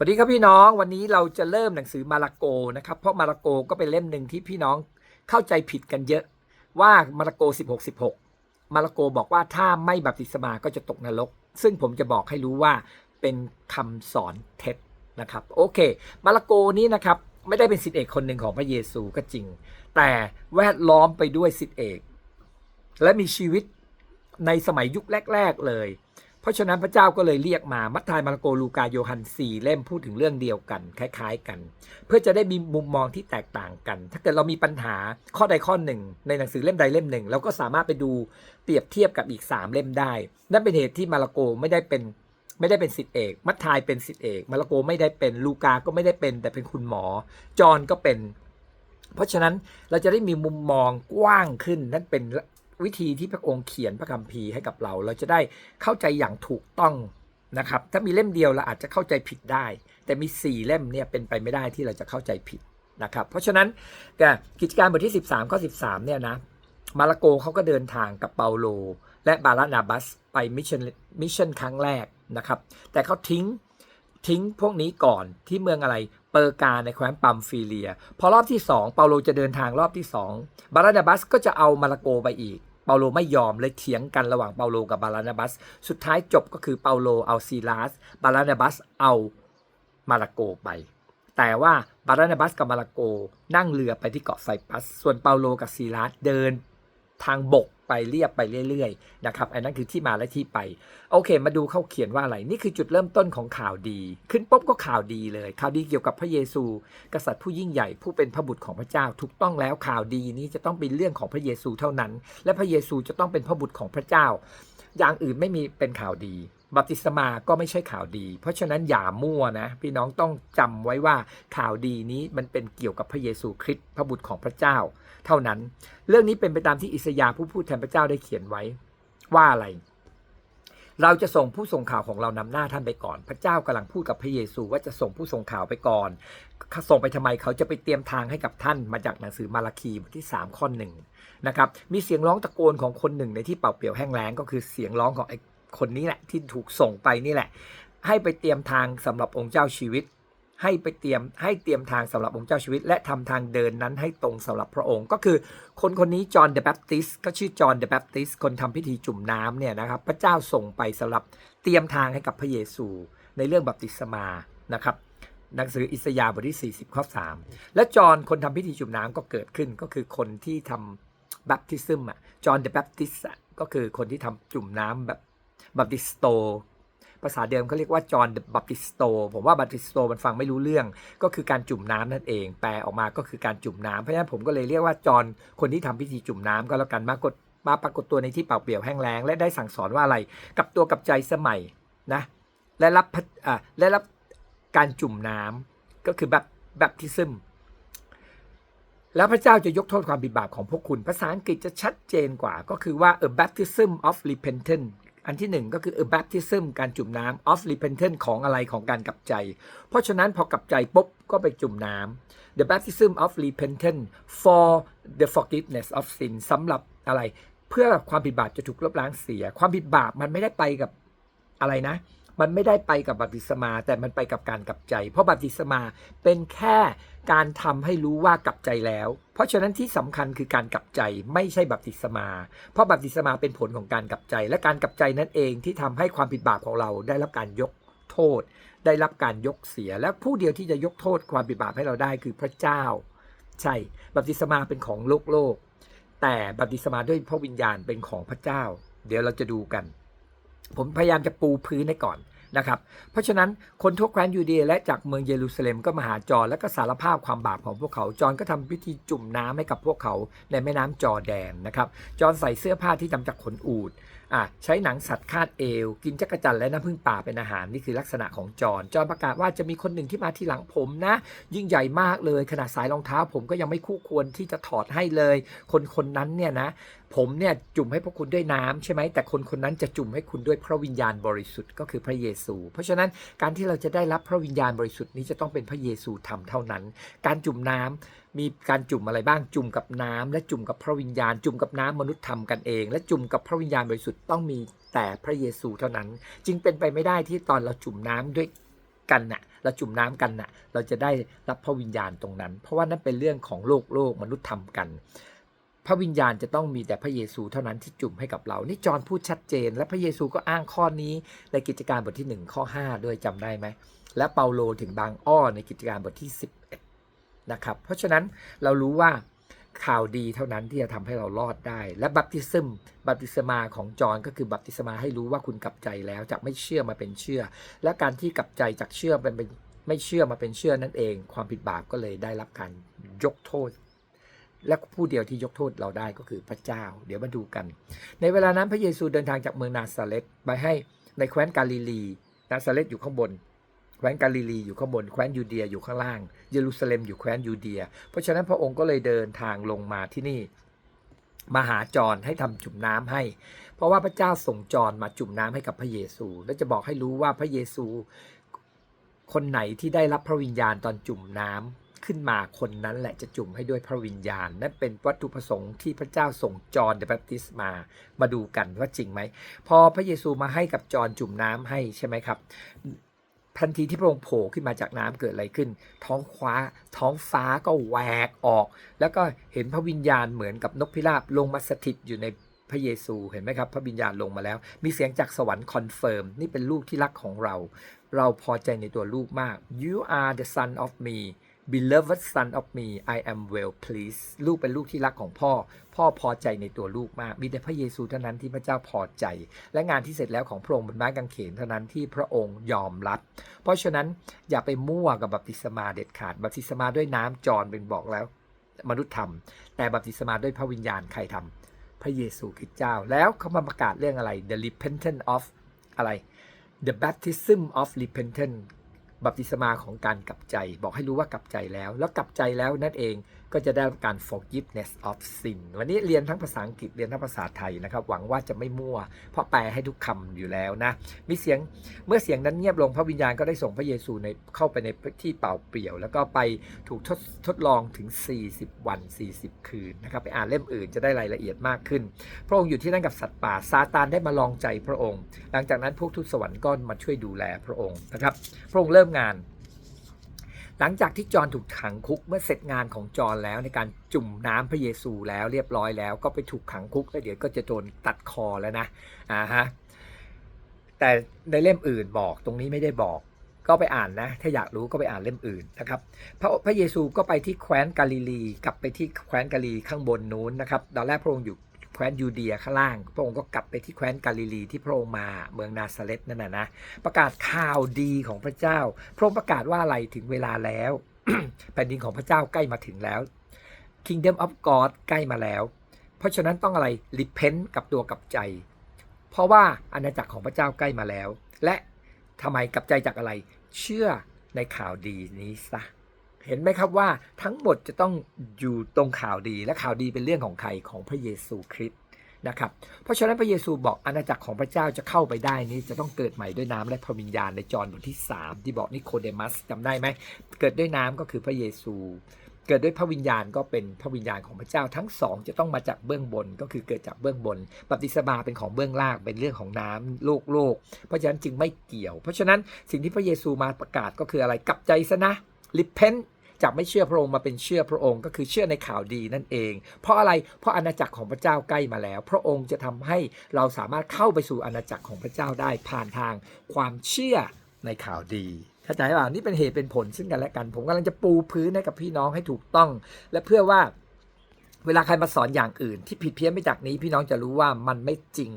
สวัสดีครับพี่น้องวันนี้เราจะเริ่มหนังสือมาระโกนะครับเพราะมาระโกก็เป็นเล่มหนึ่งที่พี่น้องเข้าใจผิดกันเยอะว่ามาระโก 16 16 มาระโกบอกว่าถ้าไม่บัพติศมาก็จะตกนรก ซึ่งผมจะบอกให้รู้ว่าเป็นคำสอนเท็จนะครับโอเค มาระโกนี้นะครับไม่ได้เป็นสิทธิเอกคนหนึ่งของพระเยซูก็จริง แต่แวดล้อมไปด้วยสิทธิเอก และมีชีวิตในสมัยยุคแรก ๆเลย ราะฉะนั้นพระเจ้าก็เลยเรียกมามัทธิวมาระโกลูกาโยฮันสี่เล่มพูดถึงเรื่องเดียวกันคล้าย ๆ กัน เพื่อจะได้มีมุมมองที่แตกต่างกัน ถ้าเกิดเรามีปัญหาข้อใดข้อหนึ่ง ในหนังสือเล่มใดเล่มหนึ่ง เราก็สามารถไปดูเปรียบเทียบกับอีก 3 เล่มได้ นั่นเป็นเหตุที่มาระโกไม่ได้เป็นไม่ได้เป็นสิทธิเอก มัทธิวเป็นสิทธิเอก มาระโกไม่ได้เป็นลูกาก็ไม่ได้เป็น แต่เป็นคุณหมอ จอห์นก็เป็น เพราะฉะนั้นเราจะได้มีมุมมองกว้างขึ้นนั่นเป็น วิธีที่พระองค์เขียนพระคัมภีร์ให้กับเรา เราจะได้เข้าใจอย่างถูกต้องนะครับ ถ้ามีเล่มเดียวเราอาจจะเข้าใจผิดได้ แต่มี 4 เล่มเนี่ยเป็นไปไม่ได้ที่เราจะเข้าใจผิดนะครับ เพราะฉะนั้นกิจการบทที่ 13ข้อ13เนี่ยนะมาระโกเขาก็เดินทางกับเปาโล และบารานาบัสไปมิชชั่นมิชชั่นครั้งแรกนะครับ แต่เขาทิ้งทิ้งพวกนี้ก่อนที่เมืองอะไรเปอร์กาในแคว้นปัมฟิเลีย พอรอบที่ 2 เปาโลจะเดินทางรอบที่ 2 บารานาบัสก็จะเอามาระโกไปอีก เปาโลไม่ยอมเลยเถียงกันระหว่างเปาโลกับบารานาบัส สุดท้ายจบก็คือเปาโลเอาซีลาส บารานาบัสเอามาราโกไป แต่ว่าบารานาบัสกับมาราโกนั่งเรือไปที่เกาะไซปัส ส่วนเปาโลกับซีลาสเดิน ทางบกไปเรียบไปเรื่อยๆนะครับอันนั้นคือที่มาและที่ไป โอเค มาดูเขาเขียนว่าอะไร นี่คือจุดเริ่มต้นของข่าวดี ขึ้นปุ๊บก็ข่าวดีเลย ข่าวดีเกี่ยวกับพระเยซู กษัตริย์ผู้ยิ่งใหญ่ผู้เป็นพระบุตรของพระเจ้า ถูกต้องแล้วข่าวดีนี้จะต้องเป็นเรื่องของพระเยซูเท่านั้น และพระเยซูจะต้องเป็นพระบุตรของพระเจ้า อย่างอื่นไม่มีเป็นข่าวดีบัพติศมาก็ไม่ใช่ข่าวดี เพราะฉะนั้นอย่ามั่วนะพี่น้องต้องจำไว้ว่าข่าวดีนี้มันเป็นเกี่ยวกับพระเยซูคริสต์พระบุตรของพระเจ้า เท่านั้น เรื่องนี้เป็นไปตามที่อิสยาห์ผู้พูดแทนพระเจ้าได้เขียนไว้ว่าอะไร เราจะส่งผู้ส่งข่าวของเรานำหน้าท่านไปก่อน พระเจ้ากำลังพูดกับพระเยซูว่าจะส่งผู้ส่งข่าวไปก่อนส่งไปทำไมเขาจะไปเตรียมทางให้กับท่านมาจากหนังสือมาราคีบทที่3ข้อหนึ่งนะครับมีเสียงร้องตะโกนของคนหนึ่งในที่เป่าเปลี่ยวแห้งแล้งก็คือเสียงร้องของไอ้คนนี้แหละที่ถูกส่งไปนี่แหละ ให้ไปเตรียมทางสำหรับองค์เจ้าชีวิต ให้ไปเตรียมให้เตรียมทางสำหรับองค์เจ้าชีวิต และทำทางเดินนั้นให้ตรงสำหรับพระองค์ ก็คือคนคนนี้จอห์นเดอะแบปติสก็ชื่อจอห์นเดอะแบปติสคนทำพิธีจุ่มน้ำเนี่ยนะครับพระเจ้าส่งไปสำหรับเตรียมทางให้กับพระเยซูในเรื่องบัพติศมานะครับหนังสืออิสยาห์บทที่ 40 ข้อ 3 และจอห์นคนทำพิธีจุ่มน้ำก็เกิดขึ้นก็คือคนที่ทำบัพติซึมอะจอห์นเดอะแบปติสก็คือคนที่ทำจุ่มน้ำแบบบัพติสโต ภาษาเดิมเขาเรียกว่าจอห์นบัพติสโตผมว่าบัพติสโตมันฟังไม่รู้เรื่อง ก็คือการจุ่มน้ำนั่นเอง แปลออกมาก็คือการจุ่มน้ำเพราะฉะนั้นผมก็เลยเรียกว่าจอห์นคนที่ทำพิธีจุ่มน้ำก็แล้วกันมากดมาปรากฏตัวในที่เปล่าเปลี่ยวแห้งแล้งและได้สั่งสอนว่าอะไร กับตัวกับใจสมัยนะและรับอ่าและรับการจุ่มน้ำก็คือแบบแบบทิซึมแล้วพระเจ้าจะยกโทษความผิดบาปของพวกคุณ ภาษาอังกฤษจะชัดเจนกว่า ก็คือว่า a baptism of repentance อันที่หนึ่งก็คือ a baptism การจุ่มน้ำ of repentance ของอะไรของการกลับใจ เพราะฉะนั้นพอกลับใจปุ๊บก็ไปจุ่มน้ำ the baptism of repentance for the forgiveness of sin สำหรับอะไร เพื่อความผิดบาปจะถูกลบล้างเสีย ความผิดบาปมันไม่ได้ไปกับอะไรนะ มันไม่ได้ไปกับบัพติศมา แต่มันไปกับการกลับใจ เพราะบัพติศมาเป็นแค่การทำให้รู้ว่ากลับใจแล้ว เพราะฉะนั้นที่สำคัญคือการกลับใจไม่ใช่บัพติศมา เพราะบัพติศมาเป็นผลของการกลับใจ และการกลับใจนั่นเองที่ทำให้ความผิดบาปของเราได้รับการยกโทษ ได้รับการยกเสีย และผู้เดียวที่จะยกโทษความผิดบาปให้เราได้คือพระเจ้า ใช่บัพติศมาเป็นของโลกโลก แต่บัพติศมาด้วยพระวิญญาณเป็นของพระเจ้า เดี๋ยวเราจะดูกัน ผมพยายามจะปูพื้นให้ก่อนนะครับ เพราะฉะนั้นคนทั่วแคว้นยูเดียและจากเมืองเยรูซาเล็มก็มาหาจอนและก็สารภาพความบาปของพวกเขา จอนก็ทำพิธีจุ่มน้ำให้กับพวกเขาในแม่น้ำจอแดนนะครับ จอนใส่เสื้อผ้าที่ทำจากขนอูด อะใช้หนังสัตว์คาดเอว กินจักจั่นและน้ำผึ้งป่าเป็นอาหารนี่คือลักษณะของจอห์นจอห์นประกาศว่าจะมีคนหนึ่งที่มาที่หลังผมนะ ยิ่งใหญ่มากเลย ขนาดสายรองเท้าผมก็ยังไม่คู่ควรที่จะถอดให้เลย คนคนนั้นเนี่ยนะ ผมเนี่ยจุ่มให้พวกคุณด้วยน้ำใช่ไหมแต่คนคนนั้นจะจุ่มให้คุณด้วยพระวิญญาณบริสุทธิ์ก็คือพระเยซู เพราะฉะนั้นการที่เราจะได้รับพระวิญญาณบริสุทธิ์นี้จะต้องเป็นพระเยซูทำเท่านั้น การจุ่มน้ำมีการจุ่มอะไรบ้างจุ่มกับน้ำและจุ่มกับพระวิญญาณ จุ่มกับน้ำมนุษย์ทำกันเอง และจุ่มกับพระวิญญาณบริสุทธิ์ต้องมีแต่พระเยซูเท่านั้น จึงเป็นไปไม่ได้ที่ตอนเราจุ่มน้ำด้วยกันน่ะเราจุ่มน้ำกันน่ะ เราจะได้รับพระวิญญาณตรงนั้น เพราะว่านั่นเป็นเรื่องของโลกโลกมนุษย์ทำกัน พระวิญญาณจะต้องมีแต่พระเยซูเท่านั้นที่จุ่มให้กับเรา นี่จอห์นพูดชัดเจน และพระเยซูก็อ้างข้อนี้ในกิจการบทที่1ข้อ5ด้วยจำได้ไหมและเปาโลถึงบางอ้อในกิจการบทที่11 นะครับ เพราะฉะนั้นเรารู้ว่าข่าวดีเท่านั้นที่จะทำให้เรารอดได้ และบัพติซึมบัพติศมาของจอห์นก็คือบัพติศมาให้รู้ว่าคุณกลับใจแล้วจากไม่เชื่อมาเป็นเชื่อ และการที่กลับใจจากเชื่อเป็นเป็นไม่เชื่อมาเป็นเชื่อนั่นเอง ความผิดบาปก็เลยได้รับการยกโทษ และผู้เดียวที่ยกโทษเราได้ก็คือพระเจ้า เดี๋ยวมาดูกัน ในเวลานั้นพระเยซูเดินทางจากเมืองนาซาเรตไปให้ในแคว้นกาลิลีนาซาเรตอยู่ข้างบน แคว้นกาลิลีอยู่ข้างบนแคว้นยูเดียอยู่ข้างล่าง เยรูซาเล็มอยู่แคว้นยูเดีย เพราะฉะนั้นพระองค์ก็เลยเดินทางลงมาที่นี่มาหาจอรให้ทำจุ่มน้ำให้ เพราะว่าพระเจ้าส่งจอรมาจุ่มน้ำให้กับพระเยซู และจะบอกให้รู้ว่าพระเยซู คนไหนที่ได้รับพระวิญญาณตอนจุ่มน้ำขึ้นมาคนนั้นแหละจะจุ่มให้ด้วยพระวิญญาณ นั่นเป็นวัตถุประสงค์ที่พระเจ้าส่งจอห์นเดอะแบปติสมา มาดูกันว่าจริงไหม พอพระเยซูมาให้กับจอห์นจุ่มน้ำให้ใช่ไหมครับ ทันทีที่พระองค์โผล่ขึ้นมาจากน้ำเกิดอะไรขึ้น ท้องฟ้าท้องฟ้าก็แหวกออก แล้วก็เห็นพระวิญญาณเหมือนกับนกพิราบลงมาสถิตอยู่ในพระเยซูเห็นไหมครับ พระวิญญาณลงมาแล้ว มีเสียงจากสวรรค์คอนเฟิร์มนี่เป็นลูกที่รักของเรา เราพอใจในตัวลูกมาก you are the son of me beloved son of me I am well pleased ลูกเป็นลูกที่รักของพ่อ พ่อพอใจในตัวลูกมาก มีแต่พระเยซูเท่านั้นที่พระเจ้าพอใจ และงานที่เสร็จแล้วของพระองค์บนไม้กางเขนเท่านั้นที่พระองค์ยอมรับ เพราะฉะนั้นอย่าไปมั่วกับบัพติศมาเด็ดขาด บัพติศมาด้วยน้ำจรเป็นบอกแล้ว มนุษย์ทำแต่บัพติศมาด้วยพระวิญญาณใครทำพระเยซูคริสต์เจ้า แล้วเขามาประกาศเรื่องอะไร the repentance of อะไร the baptism of repentance บัพติศมาของการกลับใจ บอกให้รู้ว่ากลับใจแล้ว แล้วกลับใจแล้วนั่นเองก็จะได้การ forgiveness of sin วันนี้เรียนทั้งภาษาอังกฤษเรียนทั้งภาษาไทยนะครับ หวังว่าจะไม่มั่ว เพราะแปลให้ทุกคำอยู่แล้วนะ มีเสียงเมื่อเสียงนั้นเงียบลงพระวิญญาณก็ได้ส่งพระเยซูในเข้าไปในที่เป่าเปลี่ยว แล้วก็ไปถูกทดทดลองถึง 40 วัน 40 คืนนะครับไปอ่านเล่มอื่นจะได้รายละเอียดมากขึ้น พระองค์อยู่ที่นั่นกับสัตว์ป่าซาตานได้มาลองใจพระองค์ หลังจากนั้นพวกทูตสวรรค์ก็มาช่วยดูแลพระองค์นะครับพระองค์เริ่มงาน หลังจากที่จอห์นถูกขังคุกเมื่อเสร็จงานของจอห์นแล้วในการจุ่มน้ำพระเยซูแล้วเรียบร้อยแล้ว ก็ไปถูกขังคุกแล้วเดี๋ยวก็จะโดนตัดคอแล้วนะอ่าฮะแต่ในเล่มอื่นบอกตรงนี้ไม่ได้บอกก็ไปอ่านนะ ถ้าอยากรู้ก็ไปอ่านเล่มอื่นนะครับ พระพระเยซูก็ไปที่แคว้นกาลิลี กลับไปที่แคว้นกาลิลีข้างบนนู้นนะครับ ตอนแรกพระองค์อยู่ แคว้นยูเดียข้างล่าง พระองค์ก็กลับไปที่แคว้นกาลิลีที่พระองค์มาเมืองนาซาเรตนั่นนะนะประกาศข่าวดีของพระเจ้า พระองค์ประกาศว่าอะไรถึงเวลาแล้วแผ่นดินของพระเจ้าใกล้มาถึงแล้ว Kingdom of God ใกล้มาแล้ว เพราะฉะนั้นต้องอะไร repent กับตัวกับใจ เพราะว่าอาณาจักรของพระเจ้าใกล้มาแล้ว และทำไมกับใจจากอะไร เชื่อในข่าวดีนี้ซะ เห็นไหมครับว่าทั้งหมดจะต้องอยู่ตรงข่าวดีและข่าวดีเป็นเรื่องของใครของพระเยซูคริสต์นะครับ เพราะฉะนั้นพระเยซูบอกอาณาจักรของพระเจ้าจะเข้าไปได้นี้จะต้องเกิดใหม่ด้วยน้ำและพระวิญญาณในจอห์นบทที่ 3 ที่บอกนิโคเดมัสจำได้ไหมเกิดด้วยน้ำก็คือพระเยซู เกิดด้วยพระวิญญาณก็เป็นพระวิญญาณของพระเจ้าทั้งสองจะต้องมาจากเบื้องบนก็คือเกิดจากเบื้องบนบัพติศมาเป็นของเบื้องล่างเป็นเรื่องของน้ำโลกโลก เพราะฉะนั้นจึงไม่เกี่ยว เพราะฉะนั้นสิ่งที่พระเยซูมาประกาศก็คืออะไรกลับใจซะนะ repent จากไม่เชื่อพระองค์มาเป็นเชื่อพระองค์ก็คือเชื่อในข่าวดีนั่นเอง เพราะอะไรเพราะอาณาจักรของพระเจ้าใกล้มาแล้ว พระองค์จะทำให้เราสามารถเข้าไปสู่อาณาจักรของพระเจ้าได้ผ่านทางความเชื่อในข่าวดีเข้าใจป่ะนี่เป็นเหตุเป็นผลซึ่งกันและกัน ผมกำลังจะปูพื้นให้กับพี่น้องให้ถูกต้อง และเพื่อว่าเวลาใครมาสอนอย่างอื่น ที่ผิดเพี้ยนไปจากนี้พี่น้องจะรู้ว่ามันไม่จริง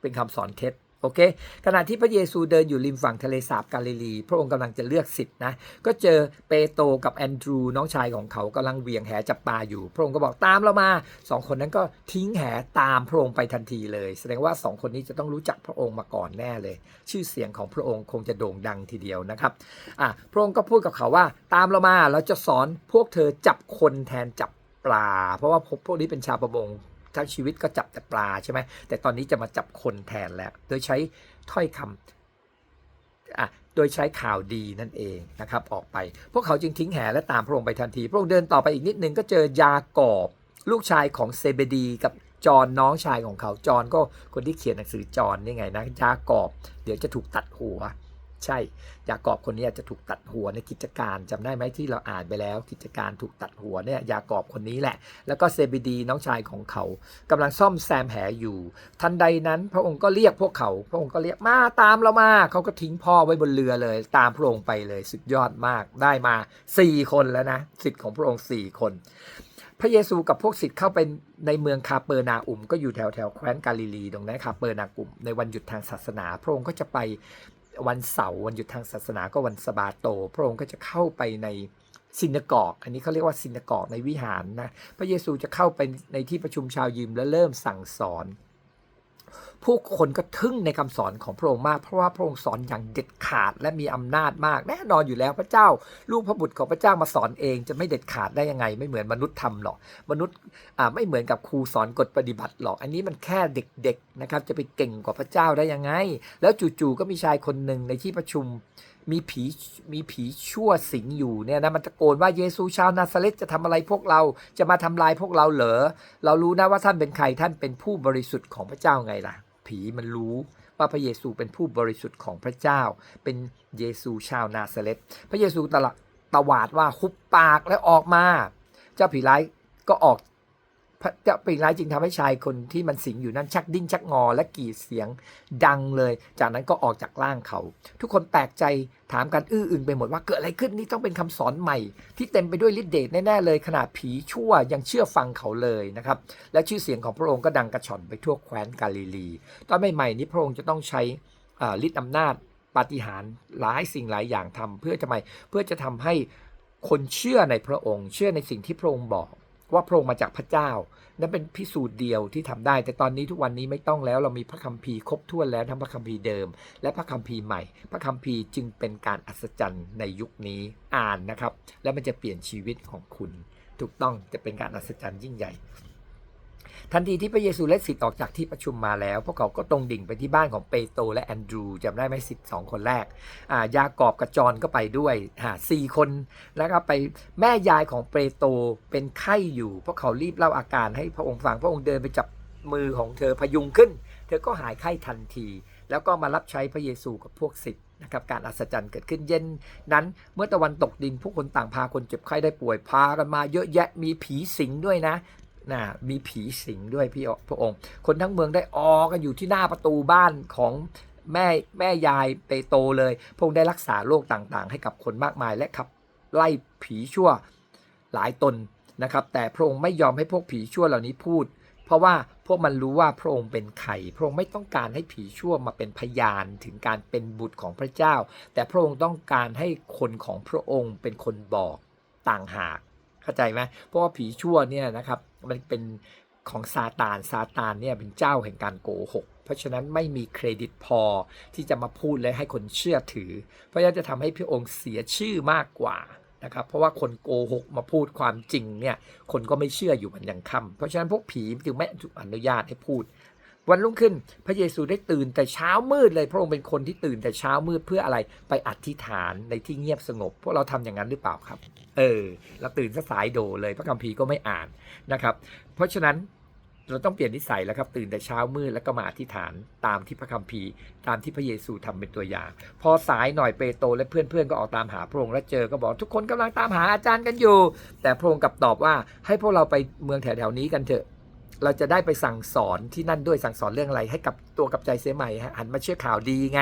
เป็นคำสอนเท็จ โอเคขณะที่พระเยซูเดินอยู่ริมฝั่งทะเลสาบกาลิลี พระองค์กำลังจะเลือกสิทธิ์นะ ก็เจอเปโตรกับแอนดรูน้องชายของเขากำลังเหวียงแหจับปลาอยู่ พระองค์ก็บอกตามเรามาสองคนนั้นก็ทิ้งแหตามพระองค์ไปทันทีเลย แสดงว่าสองคนนี้จะต้องรู้จักพระองค์มาก่อนแน่เลย ชื่อเสียงของพระองค์คงจะโด่งดังทีเดียวนะครับอะพระองค์ก็พูดกับเขาว่าตามเรามาเราจะสอนพวกเธอจับคนแทนจับปลา เพราะว่าพวกนี้เป็นชาวประมง ทั้งชีวิตก็จับแต่ปลาใช่ไหมแต่ตอนนี้จะมาจับคนแทนแล้ว โดยใช้ถ้อยคำอะโดยใช้ข่าวดีนั่นเองนะครับออกไป พวกเขาจึงทิ้งแหและตามพระองค์ไปทันที พระองค์เดินต่อไปอีกนิดนึงก็เจอยากอบลูกชายของเซเบดีกับจอห์นน้องชายของเขาจอห์นก็คนที่เขียนหนังสือจอห์นนี่ไงนะยากอบ เดี๋ยวจะถูกตัดหัว ใช่ ยากอบคนนี้จะถูกตัดหัวในกิจการจำได้ไหมที่เราอ่านไปแล้ว กิจการถูกตัดหัวเนี่ยยากอบคนนี้แหละ แล้วก็เซบิดีน้องชายของเขากำลังซ่อมแซมแหอยู่ ทันใดนั้น พระองค์ก็เรียกพวกเขา พระองค์ก็เรียกมาตามเรามาเขาก็ทิ้งพ่อไว้บนเรือเลย ตามพระองค์ไปเลยสุดยอดมากได้มาสี่คนแล้วนะสิทธิ์ของพระองค์สี่คน พระเยซูกับพวกศิษย์เข้าไปในเมืองคาเปอร์นาอุม ก็อยู่แถวแถวแคว้นกาลิลีตรงนั้นคาเปอร์นาอุมในวันหยุดทางศาสนา พระองค์ก็จะไป วันเสาร์วันหยุดทางศาสนาก็วันสบาโต พระองค์ก็จะเข้าไปในซินากอก อันนี้เขาเรียกว่าซินากอกในวิหารนะ พระเยซูจะเข้าไปในที่ประชุมชาวยิมและเริ่มสั่งสอน ผู้คนก็ทึ่งในคำสอนของพระองค์มากเพราะว่าพระองค์สอนอย่างเด็ดขาดและมีอำนาจมากแน่นอนอยู่แล้วพระเจ้า ลูกพระบุตรของพระเจ้ามาสอนเองจะไม่เด็ดขาดได้ยังไง ไม่เหมือนมนุษย์ทำหรอกมนุษย์ไม่เหมือนกับครูสอนกฎปฏิบัติหรอก อันนี้มันแค่เด็กๆนะครับจะไปเก่งกว่าพระเจ้าได้ยังไง แล้วจู่ๆก็มีชายคนหนึ่งในที่ประชุม มีผีมีผีชั่วสิงอยู่เนี่ยนะมันตะโกนว่าเยซูชาวนาซาเรตจะทำอะไรพวกเราจะมาทำลายพวกเราเหรอเรารู้นะว่าท่านเป็นใครท่านเป็นผู้บริสุทธิ์ของพระเจ้าไงล่ะ ผีมันรู้ว่าพระเยซูเป็นผู้บริสุทธิ์ของพระเจ้า เป็นเยซูชาวนาซาเรตพระเยซูตะละตะวาดว่าคุบปากและออกมา เจ้าผีร้ายก็ออก เจ้าผีร้ายจึงทำให้ชายคนที่มันสิงอยู่นั้นชักดิ้นชักงอและกรีดเสียงดังเลย จากนั้นก็ออกจากร่างเขา ทุกคนแปลกใจถามกันอื้ออึงไปหมดว่าเกิดอะไรขึ้นนี่ต้องเป็นคำสอนใหม่ ที่เต็มไปด้วยฤทธิ์เดชแน่ๆเลยขนาดผีชั่วยังเชื่อฟังเขาเลยนะครับและชื่อเสียงของพระองค์ก็ดังกระฉ่อนไปทั่วแคว้นกาลิลีตอนใหม่ๆนี้พระองค์จะต้องใช้ฤทธิ์อำนาจปาฏิหาริย์หลายสิ่งหลายอย่างทำเพื่อจะไมเพื่อจะทำให้คนเชื่อในพระองค์ เชื่อในสิ่งที่พระองค์บอก ว่าพระองค์มาจากพระเจ้า นั่นเป็นพิสูจน์เดียวที่ทำได้ แต่ตอนนี้ทุกวันนี้ไม่ต้องแล้วเรามีพระคัมภีร์ครบถ้วนแล้วทั้งพระคัมภีร์เดิม และพระคัมภีร์ใหม่ พระคัมภีร์จึงเป็นการอัศจรรย์ในยุคนี้อ่านนะครับ แล้วมันจะเปลี่ยนชีวิตของคุณ ถูกต้องจะเป็นการอัศจรรย์ยิ่งใหญ่ ทันทีที่พระเยซูและศิษย์ออกจากที่ประชุมมาแล้ว พวกเขาก็ตรงดิ่งไปที่บ้านของเปโตรและแอนดรูจำได้ไหมสิบสองคนแรกอ่ายากอบกับจอนก็ไปด้วยหาสี่คนแล้วก็ไปแม่ยายของเปโตรเป็นไข้อยู่ พวกเขารีบเล่าอาการให้พระองค์ฟังพระองค์เดินไปจับมือของเธอพยุงขึ้น เธอก็หายไข้ทันที แล้วก็มารับใช้พระเยซูกับพวกศิษย์นะครับการอัศจรรย์เกิดขึ้นเย็นนั้น เมื่อตะวันตกดินผู้คนต่างพาคนเจ็บไข้ได้ป่วยพากันมาเยอะแยะมีผีสิงด้วยนะ นะมีผีสิงด้วยพี่พระองค์ คนทั้งเมืองได้ออกันอยู่ที่หน้าประตูบ้านของแม่แม่ยายเปโตเลย พระองค์ได้รักษาโรคต่างๆ ให้กับคนมากมายและขับไล่ผีชั่วหลายตนนะครับ แต่พระองค์ไม่ยอมให้พวกผีชั่วเหล่านี้พูด เพราะว่าพวกมันรู้ว่าพระองค์เป็นใครพระองค์ไม่ต้องการให้ผีชั่วมาเป็นพยานถึงการเป็นบุตรของพระเจ้า แต่พระองค์ต้องการให้คนของพระองค์เป็นคนบอกต่างหาก เข้าใจไหมเพราะว่าผีชั่วเนี่ยนะครับมันเป็นของซาตานซาตานเนี่ยเป็นเจ้าแห่งการโกหก เพราะฉะนั้นไม่มีเครดิตพอที่จะมาพูดและให้คนเชื่อถือ เพราะฉะนั้นจะทำให้พระองค์เสียชื่อมากกว่านะครับเพราะว่าคนโกหกมาพูดความจริงเนี่ยคนก็ไม่เชื่ออยู่มันยังค่ำเพราะฉะนั้นพวกผีจึงไม่อนุญาตให้พูด วันรุ่งขึ้นพระเยซูได้ตื่นแต่เช้ามืดเลยพระองค์เป็นคนที่ตื่นแต่เช้ามืดเพื่ออะไรไปอธิษฐานในที่เงียบสงบ พวกเราทำอย่างนั้นหรือเปล่าครับ เออเราตื่นซะสายโดเลยพระคัมภีร์ก็ไม่อ่านนะครับ เพราะฉะนั้นเราต้องเปลี่ยนนิสัยแล้วครับตื่นแต่เช้ามืดแล้วก็มาอธิษฐานตามที่พระคัมภีร์ ตามที่พระเยซูทำเป็นตัวอย่าง พอสายหน่อยเปโตรและเพื่อนๆก็ออกตามหาพระองค์และเจอก็บอกทุกคนกำลังตามหาอาจารย์กันอยู่ แต่พระองค์กลับตอบว่าให้พวกเราไปเมืองแถวๆนี้กันเถอะ เราจะได้ไปสั่งสอนที่นั่นด้วยสั่งสอนเรื่องอะไร ให้กับตัวกับใจเสียใหม่หันมาเชื่อข่าวดีไง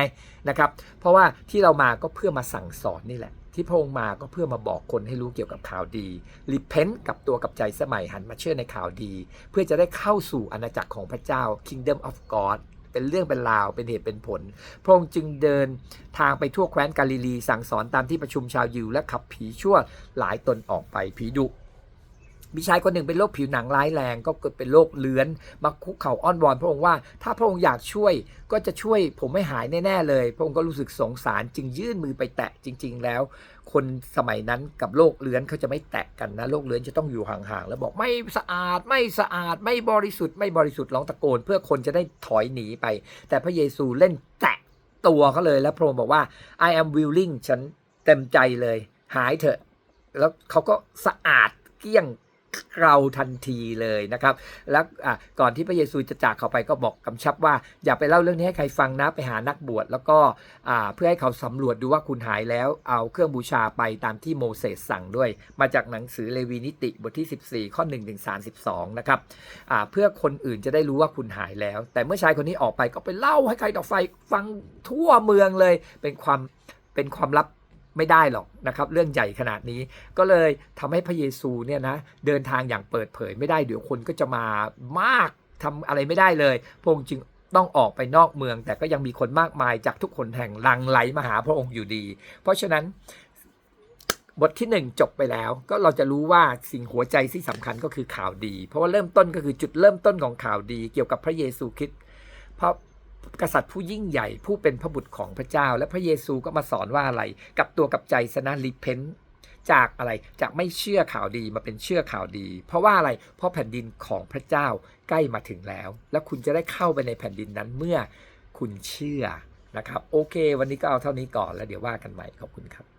นะครับ เพราะว่าที่เรามาก็เพื่อมาสั่งสอนนี่แหละ ที่พระองค์มาก็เพื่อมาบอกคนให้รู้เกี่ยวกับข่าวดีรีเพนต์กับตัวกับใจสมัยหันมาเชื่อในข่าวดี เพื่อจะได้เข้าสู่อาณาจักรของพระเจ้า Kingdom of God เป็นเรื่องเป็นราวเป็นเหตุเป็นผล พระองค์จึงเดินทางไปทั่วแคว้นกาลิลี สั่งสอนตามที่ประชุมชาวยิวและขับผีชั่วหลายตนออกไปผีดุ มีชายคนหนึ่งเป็นโรคผิวหนังร้ายแรงก็เกิดเป็นโรคเลื้อนมาคุกเข่าอ้อนวอนพระองค์ว่า ถ้าพระองค์อยากช่วยก็จะช่วยผมไม่หายแน่ๆเลย พระองค์ก็รู้สึกสงสารจึงยื่นมือไปแตะจริง ๆ แล้ว คนสมัยนั้นกับโรคเลื้อนเขาจะไม่แตะกันนะโรคเลื้อนจะต้องอยู่ห่างๆแล้วบอกไม่สะอาดไม่สะอาดไม่บริสุทธิ์ไม่บริสุทธิ์ร้องตะโกน เพื่อคนจะได้ถอยหนีไป แต่พระเยซูเล่นแตะตัวเขาเลยแล้วพระองค์บอกว่า I am willing ฉันเต็มใจเลย หายเถอะ แล้วเขาก็สะอาดเกลี้ยง เราทันทีเลยนะครับ แล้วอะก่อนที่พระเยซูจะจากเขาไปก็บอกกำชับว่า อย่าไปเล่าเรื่องนี้ให้ใครฟังนะไปหานักบวชแล้วก็เพื่อให้เขาสำรวจดูว่าคุณหายแล้วเอาเครื่องบูชาไปตามที่โมเสสสั่งด้วย มาจากหนังสือเลวีนิติบทที่ 14 ข้อ1ถึง32 นะครับเพื่อคนอื่นจะได้รู้ว่าคุณหายแล้ว แต่เมื่อชายคนนี้ออกไปก็ไปเล่าให้ใครต่อไฟฟังทั่วเมืองเลยเป็นความเป็นความลับ ไม่ได้หรอกนะครับ เรื่องใหญ่ขนาดนี้ก็เลยทำให้พระเยซูเนี่ยนะเดินทางอย่างเปิดเผยไม่ได้เดี๋ยวคนก็จะมามากทำอะไรไม่ได้เลยพระองค์จึงต้องออกไปนอกเมือง แต่ก็ยังมีคนมากมายจากทุกคนแห่งลังไหลมาหาพระองค์อยู่ดี เพราะฉะนั้นบทที่หนึ่งจบไปแล้วก็เราจะรู้ว่าสิ่งหัวใจที่สำคัญก็คือข่าวดี เพราะว่าเริ่มต้นก็คือจุดเริ่มต้นของข่าวดีเกี่ยวกับพระเยซูคริสต์เพราะ กษัตริย์ผู้ยิ่งใหญ่ผู้เป็นพระบุตรของพระเจ้า และพระเยซูก็มาสอนว่าอะไร กับตัวกับใจสนะรีเพนจากอะไรจากไม่เชื่อข่าวดีมาเป็นเชื่อข่าวดี เพราะว่าอะไรเพราะแผ่นดินของพระเจ้าใกล้มาถึงแล้ว และคุณจะได้เข้าไปในแผ่นดินนั้นเมื่อคุณเชื่อนะครับ โอเค วันนี้ก็เอาเท่านี้ก่อนแล้วเดี๋ยวว่ากันใหม่ขอบคุณครับ